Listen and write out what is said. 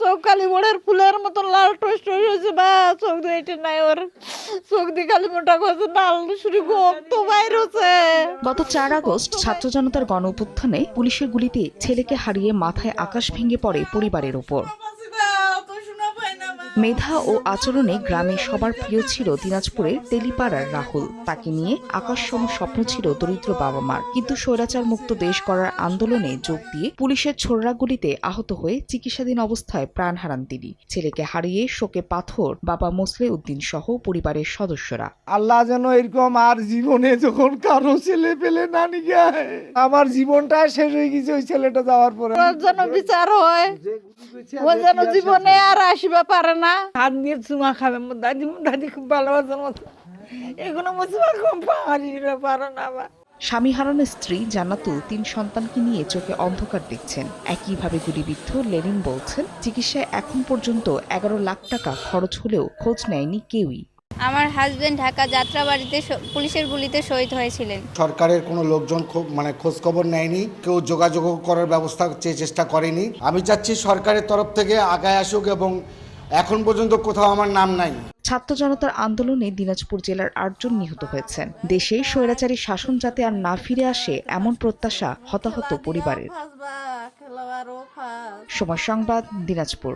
চোখ ফুলের লাল টস বা চোখ দিয়ে নাই ওর। চোখ মোটা বাইর গত চার আগস্ট ছাত্র জনতার গণ পুলিশের গুলিতে ছেলেকে হারিয়ে মাথায় আকাশ ভেঙে পড়ে পরিবারের ওপর। মেধা ও আচরণে গ্রামে সবার প্রিয় ছিল দিনাজপুরের তেলিপাড়ার রাহুল। তাকে নিয়ে আকাশসম স্বপ্ন ছিল দরিদ্র বাবা মার কিন্তু স্বৈরাচার মুক্ত দেশ করার আন্দোলনে যোগ দিয়ে পুলিশের ছোড়রা গুলিতে আহত হয়ে চিকিৎসাধীন অবস্থায় প্রাণ হারান তিনি। ছেলেকে হারিয়ে শোকে পাথর বাবা মোসলে উদ্দিন সহ পরিবারের সদস্যরা। আল্লাহ যেন এরকম আর জীবনে যখন কারও ছেলে পেলে না নিয়ে আমার জীবনটা শেষ হয়ে গেছে ওই ছেলেটা যাওয়ার পরে। যেন বিচার হয় ও যেন জীবনে আর আসিবা পারে না? হাত দিয়ে চুমা খাবে। দাদি দাদি খুব ভালোবাসে মতো এগুলো মুসিবা কম পাহাড়ি পারে না বা স্বামী হারানোর স্ত্রী জান্নাতুল তিন সন্তানকে নিয়ে চোখে অন্ধকার দেখছেন। একইভাবে গুলিবিদ্ধ লেনিন বলছেন চিকিৎসায় এখন পর্যন্ত এগারো লাখ টাকা খরচ হলেও খোঁজ নেয়নি কেউই। আমার হাজবেন্ড ঢাকা যাত্রাবাড়িতে পুলিশের গুলিতে শহীদ হয়েছিলেন। সরকারের কোনো লোকজন খুব মানে খোঁজ খবর নেয়নি কেউ যোগাযোগ করার ব্যবস্থা চেষ্টা করেনি। আমি চাচ্ছি সরকারের তরফ থেকে আগায় আসুক এবং এখন পর্যন্ত কোথাও আমার নাম নাই। ছাত্র জনতার আন্দোলনে দিনাজপুর জেলার আটজন নিহত হয়েছেন। দেশে স্বৈরাচারী শাসন যাতে আর না ফিরে আসে, এমন প্রত্যাশা হতাহত পরিবারের। সময় সংবাদ, দিনাজপুর।